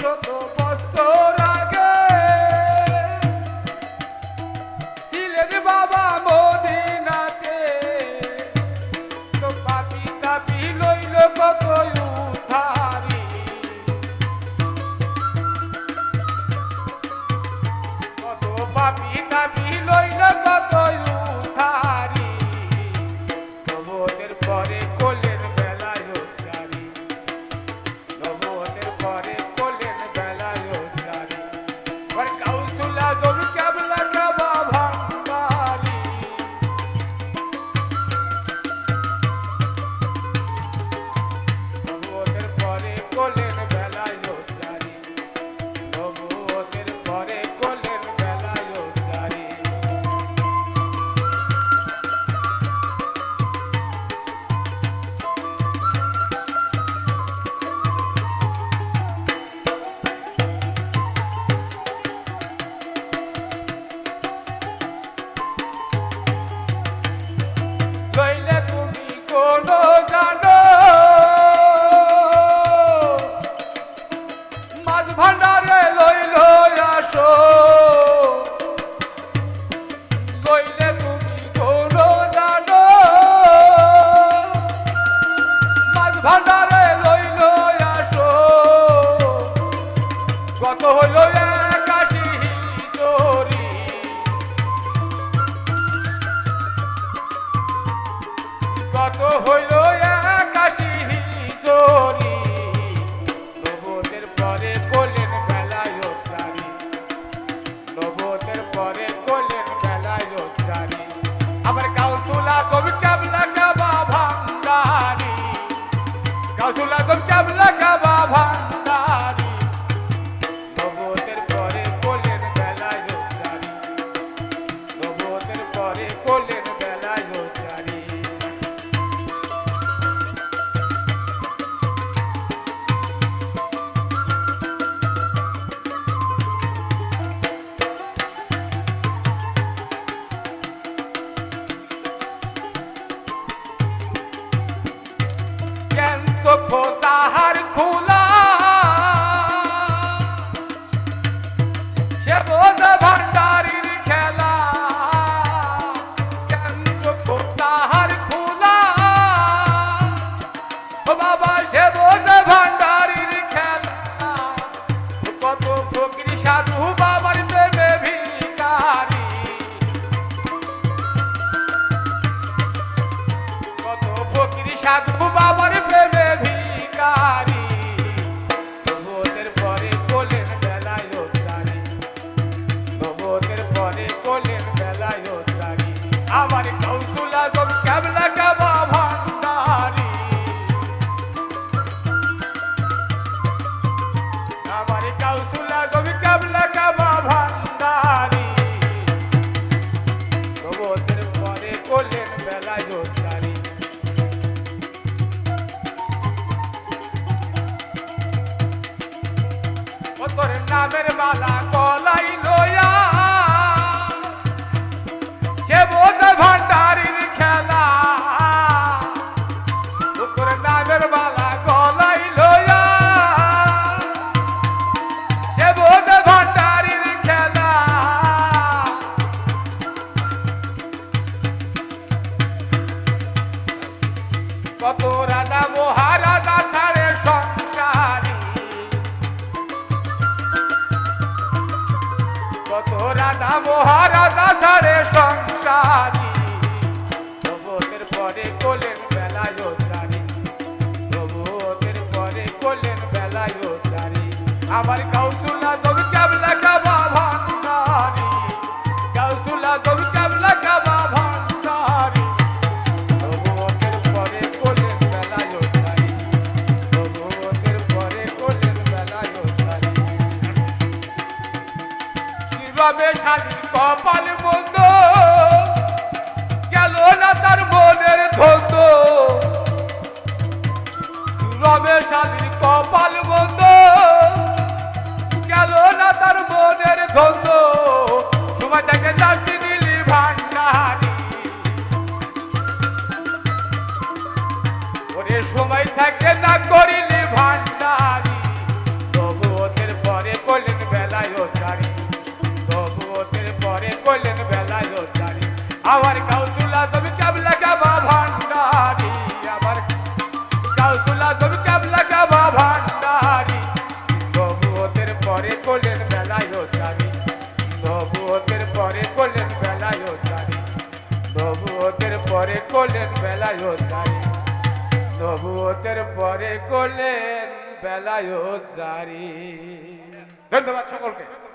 যত কষ্ট golle. গোলামের বালা কলাই লয়া সে বোঝে ভান্ডারির খেলা। নুপুর নামের বালা কলাই লয়া সে কত কত রাধা মহারাধা সারে সংসারী। জগতের পরে কোলের বেলায় জানি জগতের পরে কোলের বেলায় জানি আমার কাউসুলা কবে সাজ কপাল মাধব কাবলা গাবা ভান্ডারি। নবুয়তের পরে কোলের বেলায় ওতারি নবুয়তের পরে কোলের বেলায় ওতারি নবুয়তের পরে কোলের বেলায় ওতারি নবুয়তের পরে কোলের বেলায় ওতারি ধন্যবাদ সকলকে।